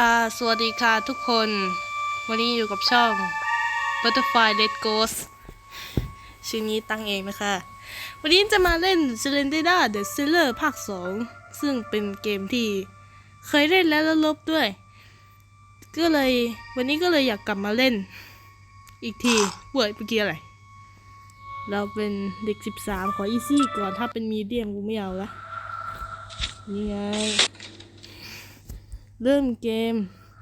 อ่าสวัสดีค่ะทุกคน วันนี้อยู่กับช่อง Butterfly Red Ghost ชื่อนี้ตั้งเองนะคะ วันนี้จะมาเล่น s l e n d e r The Seller ภาค 2 ซึ่งเป็นเกมที่เคยเล่นแล้วแล้วลบด้วย ก็เลยวันนี้ก็เลยอยากกลับมาเล่น อีกทีเว้ยเมื่อกี้อะไร เราเป็นเด็ก 13 ขออีซี่ก่อนถ้าเป็นมีเดียมกูไม่เอาละนี่ไง เริ่มเกม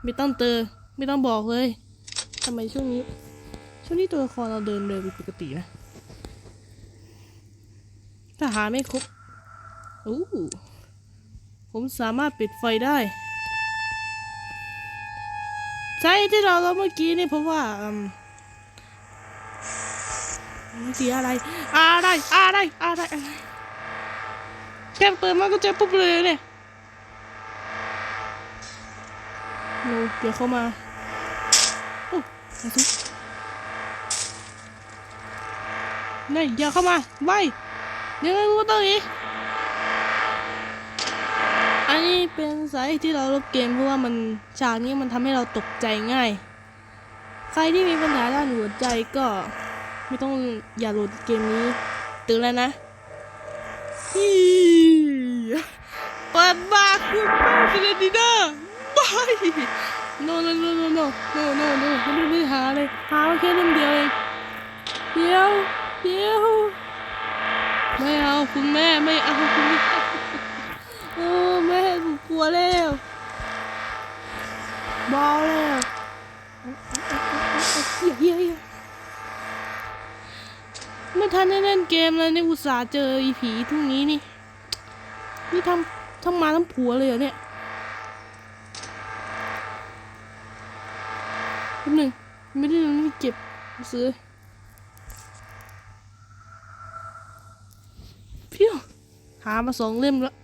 ไม่ต้องเตอไม่ต้องบอกเลยทำไมช่วงนี้ ช่วงนี้ตัวละครเราเดินเร็วผิดปกตินะถ้าหาไม่ครบอู้ผมสามารถปิดไฟได้ใช่ที่เราเราเมื่อกี้นี่เพราะว่าอืมเมื่อกี้อะไร อะไร อะไร อะไรอะไรแค่เปิดมาก็เจอปุ๊บเลยเนี่ย โนเดี๋ยวเข้ามาโอ้มาสินี่อย่าเข้ามาไว้เดี๋ยวรู้ตัวอีกอันนี้เป็นสาเหตุที่เราลบเกมเพราะว่ามันฉากนี้มันทำให้เราตกใจง่าย ใครที่มีปัญหาด้านหัวใจก็ไม่ต้องอย่าโหลดเกมนี้ตื่นแล้วนะฮีเปิดบาคุณแม่เฟรนดิน่าบา ย no no no no no no no no ไม่ได้ไม่ได้หาเลยหาแค่เล่มเดียวเองเดียวเดียวไม่เอาคุณแม่ไม่เอาคุณแม่โอ้แม่ผมกลัวแล้วบอลแล้วเฮียเฮียเฮียไม่ทันได้เล่นเกมเลยนี่อุตส่าห์เจออีผีทุกนี้นี่ นี่ทำทั้งมาทั้งผัวเลยเหรอเนี่ย ป๊บหนึ่งไม่ได้ไม่เก็บซื้อพิ้วหามาสองเล่มแล้ว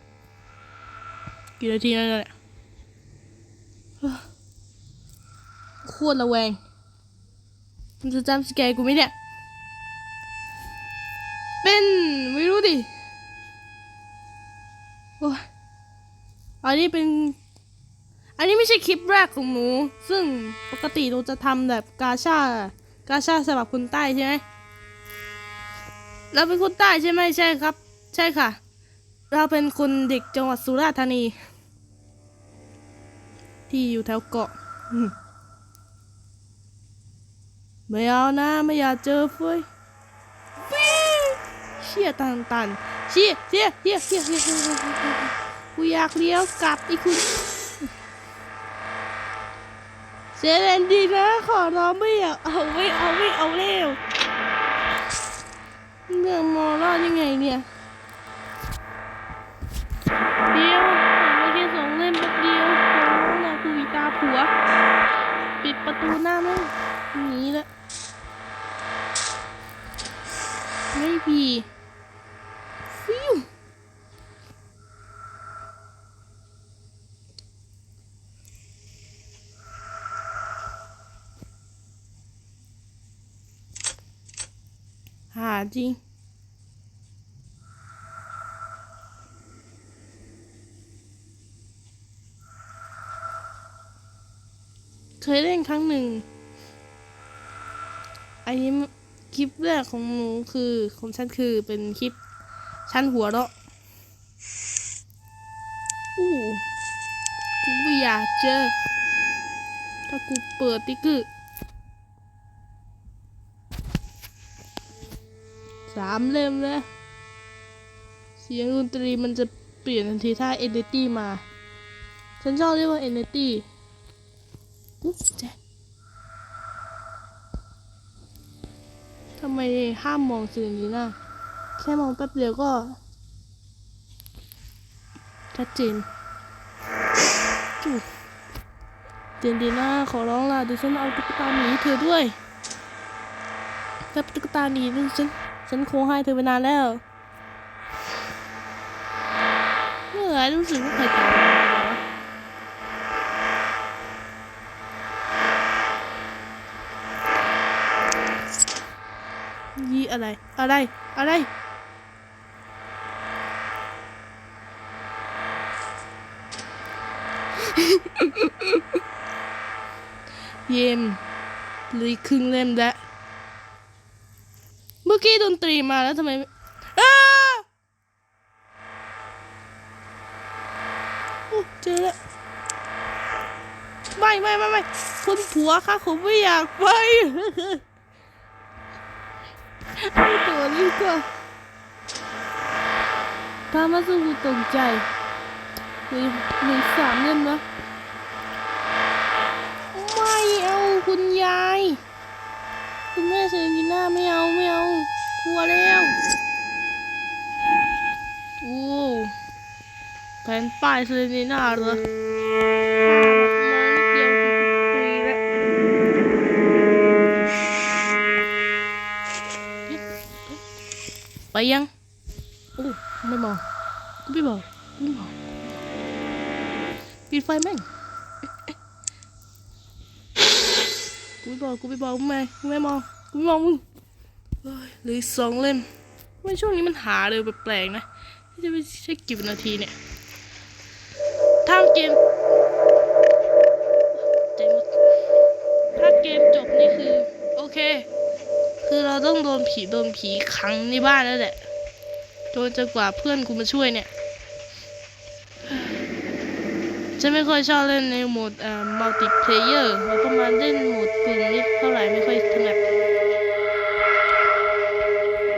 กี่นาทีแล้วเนี่ยเฮ้อโคตรระแวง มันจะจำสแกกูไหมเนี่ย เป็น ไม่รู้ดิ โอ้ยอันนี้เป็น อันนี้ไม่ใช่คลิปแรกของหนู ซึ่งปกติหนูจะทำแบบกาชากาชาสำหรับคนใต้ใช่ไหมเราเป็นคนใต้ใช่ไหมใช่ครับ ใช่ค่ะ เราเป็นคนเด็กจังหวัดสุราษฎร์ธานี ที่อยู่แถวเกาะไม่เอานะไม่อยากเจอเฟ้ยเชี่ยตันตันเชี่ยเชี่ยเชี่ยเชี่ยเกูอยากเลี้ยวกลับไอ้คุณ เซเลนดีนะ ขอร้องไม่อยากเอาไม่เอาไม่เอาเร็วเรื่องมอรอดยังไงเนี่ยเดียวไม่แค่สองเล่มแป๊บเดียวขอร้องนะคุยตาผัว ปิดประตูหน้ามั้งหนีละไม่พีฟิวหา จริง เคยเล่นครั้งหนึ่ง อันนี้คลิปแรกของหนูคือของฉันคือเป็นคลิปฉันหัวเราะอู้กูไม่อยากเจอ ถ้ากูเปิดติ๊กเกอร์ สามเล่มแล้วเสียงดนตรีมันจะเปลี่ยนทันทีถ้าเอเนตี้มา ฉันชอบเรียกว่าเอเนตี้อุ๊บแจ๊ะทำไมห้ามมองสิ่งนี้นะ แค่มองแป๊บเดียวก็ ชัดเจนจุ๊บเจนดีน่าขอร้องล่ะเดี๋ยวฉันเอาตุ๊กตาหมีเธอด้วยถ้าตุ๊กตาหนีนี่ฉัน ฉันคงให้เธอไปนานแล้วเมื่อไรรู้สึกว่าใครตายยี่อะไร อะไร อะไรเยมเหลืออีครึ่งเล่มแล้ว ตรีมาแล้วทำไมไม่อ้าโอ้เจอแล้วไม่ไม่ไม่ไม่คุณผัวค่ะผมไม่อยากไปไม่ตัวนี้ก็ถ้ามาสู้กูตกใจหรือหรือสามเล่มนะไม่เอาคุณยาย คุณแม่เซรีน่าไม่เอา ไม่เอา กลัวแล้วโอ้แผ่นป้ายเซรีน่าเหรอมองนิดเดียวคุยแล้วไปยังโอ้ไม่มองกูไม่บอกกูไม่บอกปิดไฟแม่งกูไม่บอกกูไม่บอกมึงไม่กูไม่มองกูไม่มองมึงเฮ้ยเหลืออกสองเล่มทำไมช่วงนี้มันหาเร็วแปลกๆนะนี่จะไม่ใช่กี่นาทีเนี่ยถ้าเกมถ้าเกมจบนี่คือ โอเค คือเราต้องโดนผีโดนผีขังในบ้านแล้วแหละจนจนกว่าเพื่อนกูมาช่วยเนี่ยฉันไม่ค่อยชอบเล่นในโหมดเอ่อมัลติเพลเยอร์แล้วก็มาเล่นโหมดกลุ่มนี่เท่าไหร่ไม่ค่อยถนัด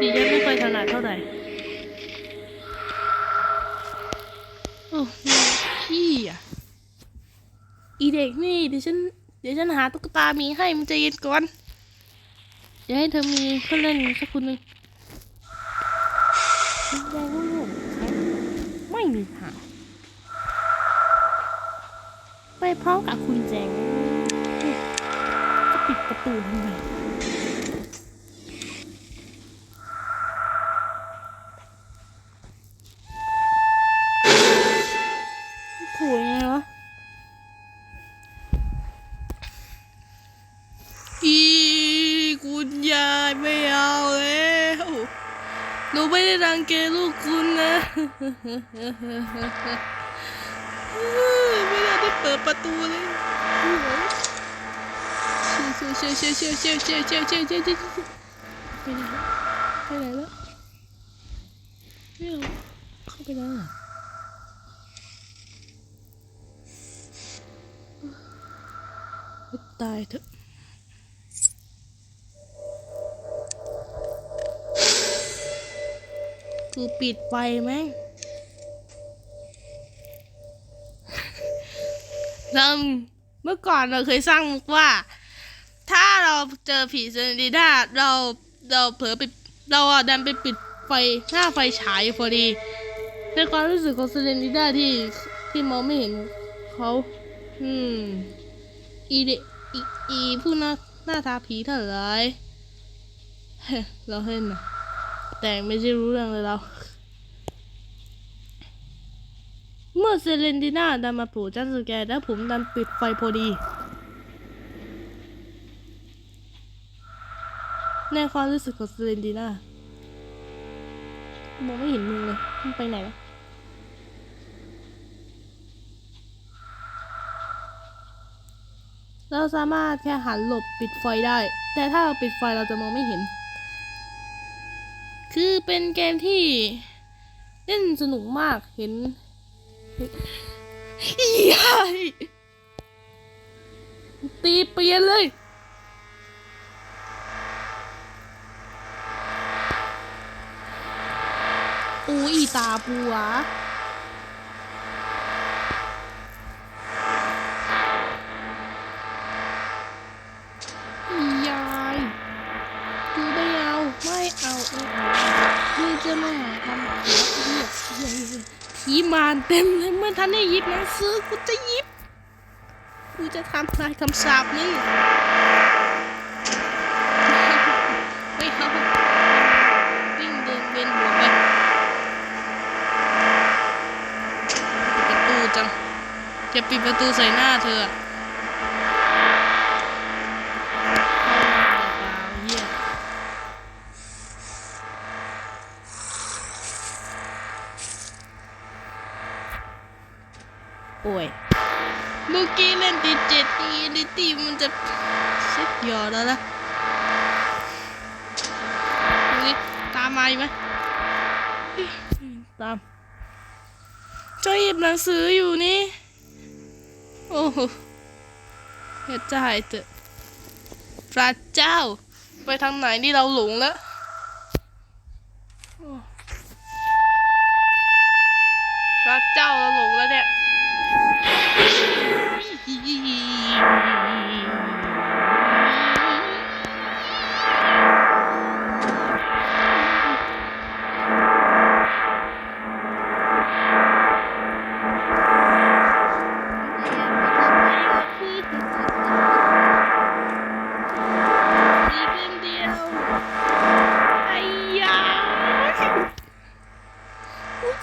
ดีฉันไม่ค่อยถนัดเท่าไหร่โอ้พี่อะอีเด็กนี่เดี๋ยวฉันเดี๋ยวฉันหาตุ๊กตามีให้มันใจเย็นก่อนเดี๋ยวให้เธอมีเพื่อนเล่นสักคนหนึ่งคุณยายลูกไม่มีทางไปพร้อมกับคุณแจงจะปิดประตูทำไม แกลูกคุณนะ ไม่ได้ได้เปิดประตูเลยเชี่ยวเชี่ยวเชี่ยวเชี่ยวเชี่ยวเชี่ยวเชี่ยวเชี่ยวเชี่ยวเชี่ยวไปไหนไปไหนแล้วไม่เอาเข้าไปแล้วตายเถอะ กูปิดไฟแม่งเราเมื่อก่อนเราเคยสร้างมุกว่า ถ้าเราเจอผีเซนดิด้าเราเราเผลอปิดเราอะดันไปปิดไฟหน้าไฟฉายพอดีในความรู้สึกของเซนดิด้าที่ที่มองไม่เห็นเขาอืมอีเดอีอีผู้หน้าหน้าทาผีเท่าไหรเฮ้เราเห็นนะ แต่ไม่ใช่รู้เรื่องเลยเรา เมื่อเซเลนติน่าดันมาโผล่จันสแกและผมดันปิดไฟพอดี ในความรู้สึกของเซเลนติน่ามองไม่เห็นมึงเลยมึงไปไหนวะเราสามารถแค่หันหลบปิดไฟได้ แต่ถ้าเราปิดไฟเราจะมองไม่เห็น คือเป็นเกมที่เล่นสนุกมากเห็นยายตีเปลี่ยนเลยอุ้ยตาปัวยายกูไม่เอา ไม่เอา ไม่เอจะมาหาทำหัวเหี้ยเหี้ยเหี้ยผีมารเต็มเลยเมื่อทันได้ยิบหนังสือกูจะยิบกูจะทำลายคำสาปนี้ไม่เอาวิ่งเดินเวียนหัวไปประตูจังจะปิดประตูใส่หน้าเธอ โอ้ยเมื่อกี้เล่นติดเจ็ดอีลิตี้มันจะเซ็ตหยอดแล้วนะดูดิตามมาอีกไหมตามจะหยิบหนังสืออยู่นี่ โอ้โหเฮ็ดจะหายเถอะพระเจ้า ไปทางไหนนี่เราหลงแล้วโอ้พระเจ้าเราหลงแล้วเนี่ย จ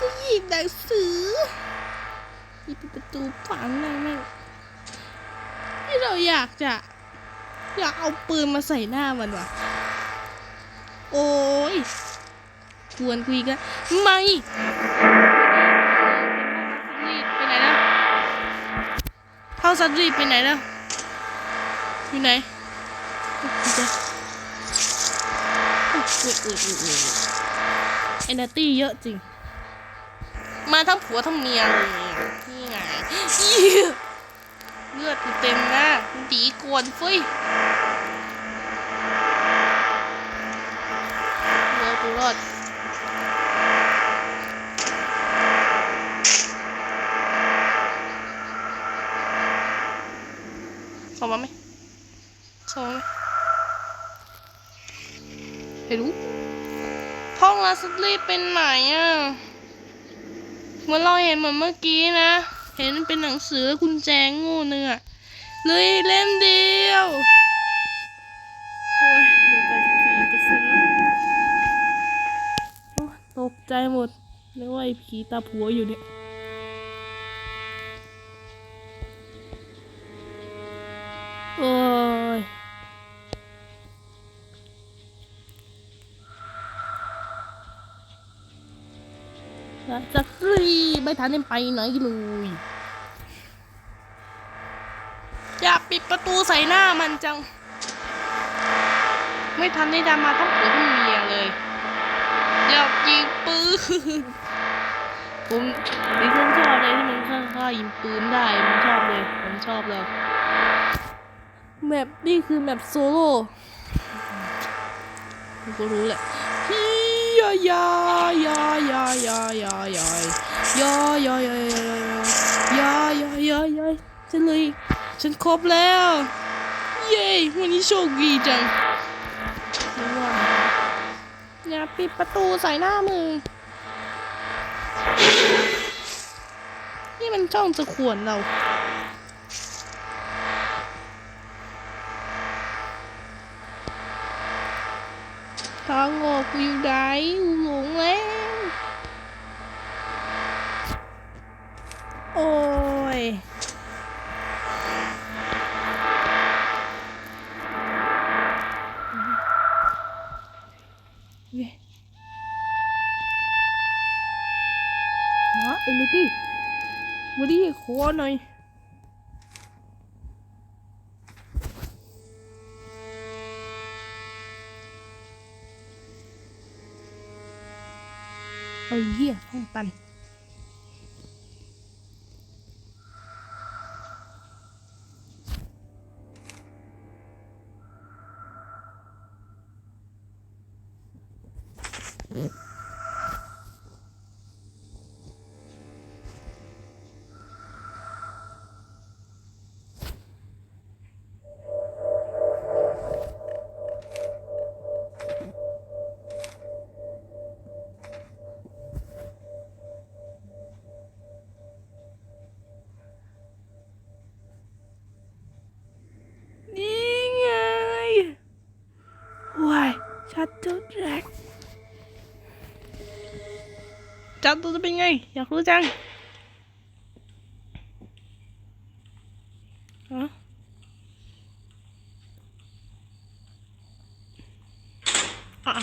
ะหยิบหนังสือหยิบประตูฝังเลยแม่ ที่เราอยากจะ อยากเอาปืนมาใส่หน้ามันว่ะ โอ้ยควรคุยกันไม่ไปไหนแล้วเท่าซัดรีไปไหนแล้วอยู่ไหนอุ๊ยอุ๊ยอุ๊ยโอ๊ยเอเนตี้เยอะจริง มาทั้งผัวทั้งเมียเลยนี่ไง เลือดกูเต็มหน้าดีกวนเฟ้ยเลือดกูรอดเข้ามาไหมเข้ามาไหมไม่รู้ห้องลาสลีเป็นไหนอะเหมือนเราเห็นเหมือนเมื่อกี้นะ เห็นเป็นหนังสือกุญแจงูเนื้อเลยเล่มเดียวโอ้ยเหลือไปสิบสี่เปอร์เซ็นต์แล้วโอ้ตกใจหมดนึกว่าไอ้ผีตาผัวอยู่เนี่ยโอ้ยจะรี ไม่ทันได้ไปไหนเลย อย่าปิดประตูใส่หน้ามันจัง ไม่ทันได้ดามาทั้งผัวทั้งเมียเลย อยากยิงปืนผมดิฉันชอบเลยที่มันฆ่าฆ่ายิงปืนได้ผมชอบเลยผมชอบเลยแมปนี่คือแมปโซโล่ผมก็รู้แหละฮียายายายายายายายายายายายายายายายฉันเลยฉันครบแล้ว เย้วันนี้โชคดีจังไม่ว่าอย่าปิดประตูใส่หน้ามือ นี่มันจ้องจะขวนเราทางออกกูอยู่ไหนกูหลงแล้ว โอ้ย มาเอลิตี้มาดิขอหน่อยเอ้ยเหี้ยห้องตัน จับตัวจะเป็นไง อยากรู้จังฮะอ้า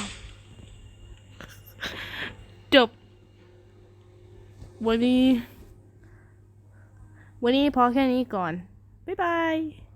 จบ วันนี้ วันนี้พอแค่นี้ก่อน บ๊ายบาย